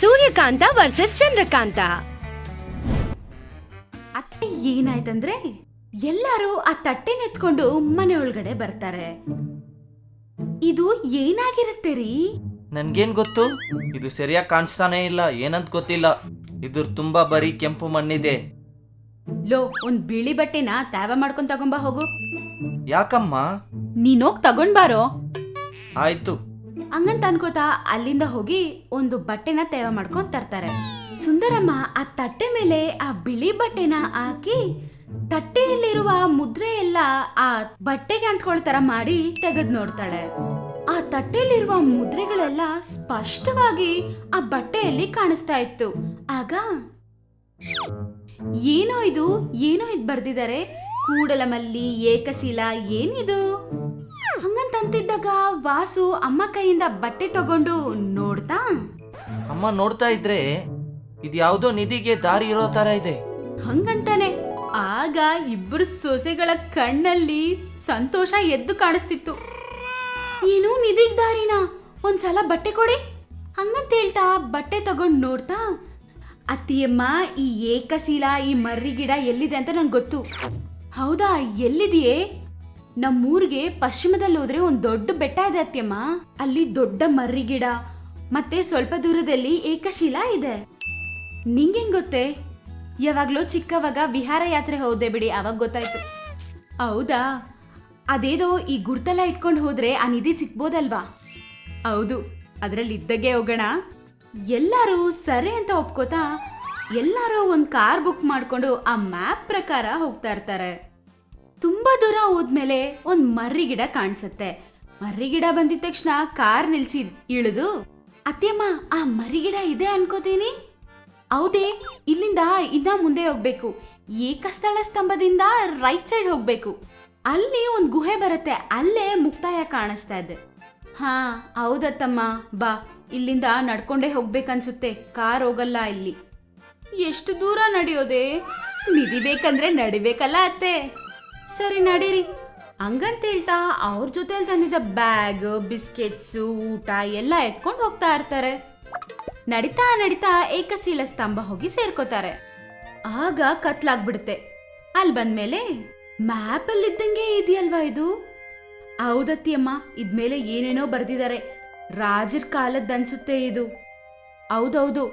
Suryakanta versus Chandrakanta. ಅತ್ತೆ ಏನಾಯ್ತಂದ್ರೆ ಎಲ್ಲರೂ ಆ ತಟ್ಟೆನೆತ್ಕೊಂಡು ಮನೆ ಒಳಗಡೆ ಬರ್ತಾರೆ. ಇದು ಏನಾಗಿರುತ್ತೆ ರೀ? ನನ್ಗೇನ್ ಗೊತ್ತು? ಇದು ಸರಿಯಾಗಿ ಕಾಣಿಸ್ತಾನೆ ಇಲ್ಲ. ಏನಂತ ಗೊತ್ತಿಲ್ಲ. ಇದ್ರ ತುಂಬಾ ಬರೀ ಕೆಂಪು ಮಣ್ಣಿದೆ. ಲೋ ಒಂದ್ ಬಿಳಿ ಬಟ್ಟೆನ ತ್ಯಾವ ಮಾಡ್ಕೊಂಡ್ ತಗೊಂಬಾ ಹೋಗು. ಯಾಕಮ್ಮ? ನೀನೋಗ್ ತಗೊಂಡ್ಬಾರೋ ಆಯ್ತು. ಹಂಗಂತ ಅನ್ಕೋತಾ ಅಲ್ಲಿಂದ ಹೋಗಿ ಒಂದು ಬಟ್ಟೆನ ತೇವ ಮಾಡ್ಕೊಂಡ್ ತರ್ತಾರೆ. ಸುಂದರಮ್ಮ ಆ ತಟ್ಟೆ ಮೇಲೆ ಆ ಬಿಳಿ ಬಟ್ಟೆನ ಹಾಕಿ ತಟ್ಟೆಯಲ್ಲಿರುವ ಮುದ್ರೆ ಎಲ್ಲ ಆ ಬಟ್ಟೆಗೆ ಅಂಟ್ಕೊಳ್ತರ ತರ ಮಾಡಿ ತೆಗೆದ್ ನೋಡ್ತಾಳೆ. ಆ ತಟ್ಟೆಯಲ್ಲಿರುವ ಮುದ್ರೆಗಳೆಲ್ಲ ಸ್ಪಷ್ಟವಾಗಿ ಆ ಬಟ್ಟೆಯಲ್ಲಿ ಕಾಣಿಸ್ತಾ ಇತ್ತು. ಆಗ ಏನೋ ಇದು ಏನೋ ಇದು ಬರ್ದಿದ್ದಾರೆ. ಕೂಡಲಮಲ್ಲಿ ಏಕಶಿಲ ಏನಿದು? ವಾಸು ಅಮ್ಮ ಕೈಯಿಂದ ಬಟ್ಟೆ ತಗೊಂಡು ನೋಡ್ತಾ? ಅಮ್ಮ ನೋಡ್ತಾ ಇದ್ರೆ ಇದು ಯಾವ್ದೋ ನಿಧಿಗೆ ದಾರಿ ಇರೋ ತರ ಇದೆ. ಹಂಗಂತಾನೆ. ಆಗ ಇಬ್ಬರು ಸೊಸೆಗಳ ಕಣ್ಣಲ್ಲಿ ಸಂತೋಷ ಎದ್ದು ಕಾಣಿಸ್ತಿತ್ತು. ಏನು ನಿಧಿಗ್ ದಾರಿನ? ಒಂದ್ಸಲ ಬಟ್ಟೆ ಕೊಡಿ. ಹಂಗಂತ ಹೇಳ್ತಾ ಬಟ್ಟೆ ತಗೊಂಡು ನೋಡ್ತಾ ಅತ್ತಿಯಮ್ಮ ಈ ಏಕಶೀಲ ಈ ಮರ್ರಿ ಗಿಡ ಎಲ್ಲಿದೆ ಅಂತ ನಂಗೆ ಗೊತ್ತು. ಹೌದಾ? ಎಲ್ಲಿದೆಯೇ? ನಮ್ಮೂರಿಗೆ ಪಶ್ಚಿಮದಲ್ಲಿ ಹೋದ್ರೆ ಒಂದ್ ದೊಡ್ಡ ಬೆಟ್ಟ ಇದೆ ಅತ್ಯಮ್ಮ ಅಲ್ಲಿ ದೊಡ್ಡ ಮರ್ರಿ ಗಿಡ, ಮತ್ತೆ ಸ್ವಲ್ಪ ದೂರದಲ್ಲಿ ಏಕಶಿಲಾ ಇದೆ. ನಿಂಗೆಂಗ್ ಗೊತ್ತೇ? ಯಾವಾಗ್ಲೋ ಚಿಕ್ಕವಾಗ ವಿಹಾರ ಯಾತ್ರೆ ಹೋದೆ ಬಿಡಿ, ಅವಾಗ ಗೊತ್ತಾಯ್ತು. ಹೌದಾ? ಅದೇದೋ ಈ ಗುರ್ತಲ ಇಟ್ಕೊಂಡು ಹೋದ್ರೆ ಆ ನಿಧಿ ಸಿಕ್ಬೋದಲ್ವಾ ಹೌದು ಅದ್ರಲ್ಲಿ ಇದ್ದಾಗೆ ಹೋಗೋಣ. ಎಲ್ಲರೂ ಸರಿ ಅಂತ ಒಪ್ಕೋತಾ ಎಲ್ಲರೂ ಒಂದ್ ಕಾರ್ ಬುಕ್ ಮಾಡ್ಕೊಂಡು ಆ ಮ್ಯಾಪ್ ಪ್ರಕಾರ ಹೋಗ್ತಾ ಇರ್ತಾರೆ. ತುಂಬಾ ದೂರ ಹೋದ್ಮೇಲೆ ಒಂದ್ ಮರ್ರಿ ಗಿಡ ಕಾಣಿಸುತ್ತೆ. ಮರ್ರಿ ಗಿಡ ಬಂದಿದ ತಕ್ಷಣ ಕಾರ್ ನಿಲ್ಸಿ ಇಳಿದು, ಅತ್ತೆಮ್ಮ, ಆ ಮರ್ರಿ ಗಿಡ ಇದೆ ಅನ್ಕೋತೀನಿ. ಹೌದೇ, ಇಲ್ಲಿಂದ ಇನ್ನ ಮುಂದೆ ಹೋಗ್ಬೇಕು. ಏಕಸ್ಥಳ ಸ್ತಂಭದಿಂದ ರೈಟ್ ಸೈಡ್ ಹೋಗ್ಬೇಕು. ಅಲ್ಲಿ ಒಂದ್ ಗುಹೆ ಬರುತ್ತೆ, ಅಲ್ಲೇ ಮುಕ್ತಾಯ ಕಾಣಿಸ್ತಾ ಇದೆ. ಹಾ, ಹೌದತ್ತಮ್ಮ, ಬಾ. ಇಲ್ಲಿಂದ ನಡ್ಕೊಂಡೇ ಹೋಗ್ಬೇಕನ್ಸುತ್ತೆ, ಕಾರ್ ಹೋಗಲ್ಲ ಇಲ್ಲಿ. ಎಷ್ಟು ದೂರ ನಡೆಯೋದೆ? ನಿಧಿ ಬೇಕಂದ್ರೆ ನಡಿಬೇಕಲ್ಲ, ಅತ್ತೆ. ಸರಿ ನಡೀರಿ. ಹಂಗಂತ ಹೇಳ್ತಾ ಅವ್ರ ಜೊತೆಲಿ ತಂದಿದ್ದ ಬ್ಯಾಗ್ ಬಿಸ್ಕೆಟ್ಸು ಊಟ ಎಲ್ಲ ಎತ್ಕೊಂಡು ಹೋಗ್ತಾ ಇರ್ತಾರೆ. ನಡಿತಾ ನಡಿತಾ ಏಕಶೀಲ ಸ್ತಂಭ ಹೋಗಿ ಸೇರ್ಕೋತಾರೆ. ಆಗ ಕತ್ಲಾಗ್ಬಿಡುತ್ತೆ. ಅಲ್ಲಿ ಬಂದ್ಮೇಲೆ ಮ್ಯಾಪ್ ಅಲ್ಲಿ ಇದ್ದಂಗೆ ಇದೆಯಲ್ವಾ ಇದು? ಹೌದತ್ತಿಯಮ್ಮ ಇದ್ಮೇಲೆ ಏನೇನೋ ಬರ್ದಿದ್ದಾರೆ ರಾಜರ ಕಾಲದ್ದನ್ಸುತ್ತೆ ಇದು. ಹೌದೌದು.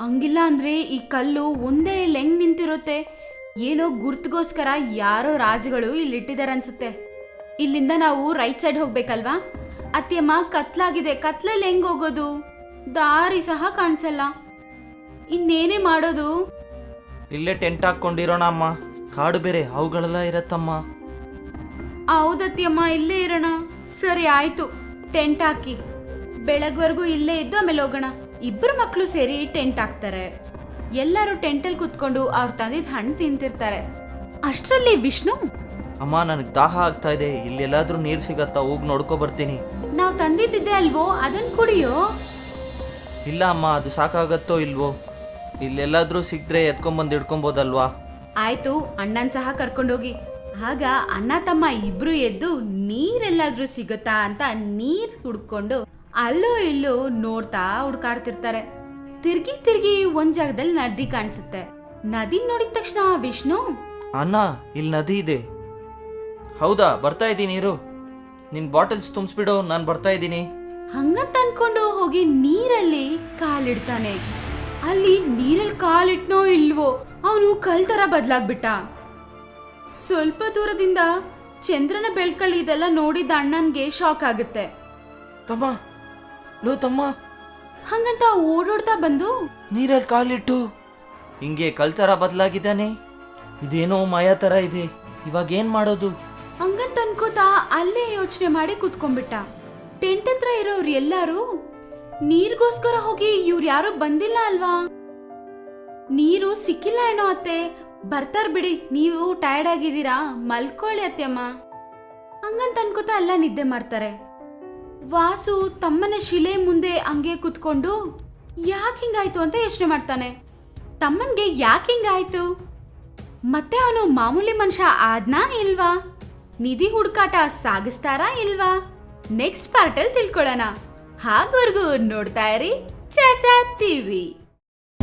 ಹಂಗಿಲ್ಲ ಅಂದ್ರೆ ಈ ಕಲ್ಲು ಒಂದೇ ಲೆಂಗ್ ನಿಂತಿರುತ್ತೆ. ಏನೋ ಗುರ್ತಿಗೋಸ್ಕರ ಯಾರೋ ರಾಜಗಳು ಇಲ್ಲಿ ಇಟ್ಟಿದ್ದಾರೆ ಅನ್ಸುತ್ತೆ ಇಲ್ಲಿಂದ ನಾವು ರೈಟ್ ಸೈಡ್ ಹೋಗ್ಬೇಕಲ್ವಾ? ಅತ್ತಿಯಮ್ಮ ಕತ್ಲಾಗಿದೆ. ಕತ್ಲಲ್ಲಿ ಹೆಂಗ್ ಹೋಗೋದು? ದಾರಿ ಸಹ ಕಾಣಿಸಲ್ಲ. ಇನ್ನೇನೇ ಮಾಡೋದು? ಇಲ್ಲೇ ಟೆಂಟ್ ಹಾಕೊಂಡಿರೋಣ ಅಮ್ಮ. ಕಾಡು ಬೇರೆ ಅವುಗಳೆಲ್ಲ ಇರತ್ತಮ್ಮ. ಹೌದತ್ತಿಯಮ್ಮ ಇಲ್ಲೇ ಇರೋಣ. ಸರಿ ಆಯ್ತು. ಟೆಂಟ್ ಹಾಕಿ. ಬೆಳಗ್ವರೆಗೂ ಇಲ್ಲೇ ಇದ್ದು ಆಮೇಲೆ ಹೋಗೋಣ. ಇಬ್ಬರು ಮಕ್ಕಳು ಸೇರಿ ಟೆಂಟ್ ಹಾಕ್ತಾರೆ. ಎಲ್ಲರೂ ಟೆಂಟಲ್ಲಿ ಕುತ್ಕೊಂಡು ಅವ್ರ ತಂದಿದ್ದ ಹಣ್ಣು ತಿಂತಿರ್ತಾರೆ. ಅಷ್ಟರಲ್ಲಿ ವಿಷ್ಣು? ಅಮ್ಮ ನನಗೆ ದಾಹ ಆಗ್ತಾ ಇದೆ. ಇಲ್ಲೆಲ್ಲಾದ್ರೂ ನೀರು ಸಿಗತ್ತಾ ಹೋಗಿ ನೋಡ್ಕೊ ಬರ್ತೀನಿ. ನಾವು ತಂದಿದ್ದಿದ್ದೆ ಅಲ್ವೋ? ಅದನ್ ಕುಡಿಯೋ? ಇಲ್ಲ ಅಮ್ಮ ಅದು ಸಾಕಾಗತ್ತೋ ಇಲ್ವೋ? ಇಲ್ಲೆಲ್ಲಾದ್ರೂ ಸಿಕ್ದ್ರೆ ಎತ್ಕೊಂಬಂದು ಹಿಡ್ಕೊಬೋದಲ್ವಾ? ಆಯ್ತು ಅಣ್ಣನ್ ಸಹ ಕರ್ಕೊಂಡೋಗಿ. ಆಗ ಅಣ್ಣ ತಮ್ಮ ಇಬ್ರು ಎದ್ದು ನೀರೆಲ್ಲಾದ್ರೂ ಸಿಗುತ್ತಾ ಅಂತ ನೀರ್ ಹುಡ್ಕೊಂಡು ಅಲ್ಲೋ ಇಲ್ಲೂ ನೋಡ್ತಾ ಹುಡ್ಕಾಡ್ತಿರ್ತಾರೆ. ತಿರ್ಗಿ ತಿರ್ಗಿ ಒಂದ್ ಜಾಗದಲ್ಲಿ ನದಿ ಕಾಣಿಸುತ್ತೆ. ನದಿ ನೋಡಿದ ತಕ್ಷಣ ವಿಷ್ಣು? ಅಣ್ಣ ಇಲ್ಲಿ ನದಿ ಇದೆ. ಹೌದಾ ಬರ್ತಾ ಇದ್ದೀನಿ ನೀರು ನಿನ್ನ ಬಾಟಲ್ಸ್ ತುಂಬಿಸ್ಬಿಡು ನಾನು ಬರ್ತಾ ಇದ್ದೀನಿ ಹಂಗಂತ ಅನ್ಕೊಂಡು ಹೋಗಿ ನೀರಲ್ಲಿ ಕಾಲಿಡ್ತಾನೆ. ಅಲ್ಲಿ ನೀರಲ್ಲಿ ಕಾಲಿಟ್ನೋ ಇಲ್ವೋ ಅವನು ಕಲ್ ತರ ಬದ್ಲಾಗ್ಬಿಟ್ಟ. ಸ್ವಲ್ಪ ದೂರದಿಂದ ಚಂದ್ರನ ಬೆಳ್ಕಲ್ಲಿ ಇದೆಲ್ಲ ನೋಡಿದ ಅಣ್ಣನ್ಗೆ ಶಾಕ್ ಆಗುತ್ತೆ. ತಮ್ಮ ಲೋ ತಮ್ಮ. ಹಂಗಂತ ಓಡೋಡ್ತಾ ಬಂದು? ನೀರಲ್ಲಿ ಕಾಲಿಟ್ಟು ಹಿಂಗೆ ಕಲ್ತರ ಬದಲಾಗಿದ್ದಾನೆ. ಇದೇನೋ ಮಾಯಾ ತರ ಇದೆ. ಇವಾಗ ಏನ್ ಮಾಡೋದು? ಹಂಗಂತ ಅನ್ಕೋತಾ ಅಲ್ಲೇ ಯೋಚನೆ ಮಾಡಿ ಕುತ್ಕೊಂಡ್ಬಿಟ್ಟ. ಟೆಂಟ್ ಹತ್ರ ಇರೋರು ಎಲ್ಲಾರು ನೀರ್ಗೋಸ್ಕರ ಹೋಗಿ ಇವ್ರು ಯಾರು ಬಂದಿಲ್ಲ ಅಲ್ವಾ? ನೀರು ಸಿಕ್ಕಿಲ್ಲ ಏನೋ ಅತ್ತೆ. ಬರ್ತಾರ್ ಬಿಡಿ ನೀವು ಟಯರ್ಡ್ ಆಗಿದ್ದೀರಾ? ಮಲ್ಕೊಳ್ಳಿ ಅತ್ತೆಮ್ಮ. ಹಂಗಂತ ಅನ್ಕೋತಾ ಎಲ್ಲ ನಿದ್ದೆ ಮಾಡ್ತಾರೆ. ವಾಸು ತಮ್ಮನ ಶಿಲೆ ಮುಂದೆ ಹಂಗೆ ಕುತ್ಕೊಂಡು, ಯಾಕೆ ಹಿಂಗಾಯ್ತು? ಅಂತ ಯೋಚನೆ ಮಾಡ್ತಾನೆ. ತಮ್ಮನ್ಗೆ ಯಾಕೆ ಹಿಂಗಾಯ್ತು? ಮತ್ತೆ ಅವನು ಮಾಮೂಲಿ ಮನುಷ್ಯ ಆದ್ನಾ ಇಲ್ವಾ? ನಿಧಿ ಹುಡುಕಾಟ ಸಾಗಿಸ್ತಾರಾ ಇಲ್ವಾ? ನೆಕ್ಸ್ಟ್ ಪಾರ್ಟಲ್ಲಿ ತಿಳ್ಕೊಳ್ಳೋಣ. ಹಾಗವರೆಗೂ ನೋಡ್ತಾ ಇರಿ ಚಾಚಾ ಬರ್ತೀವಿ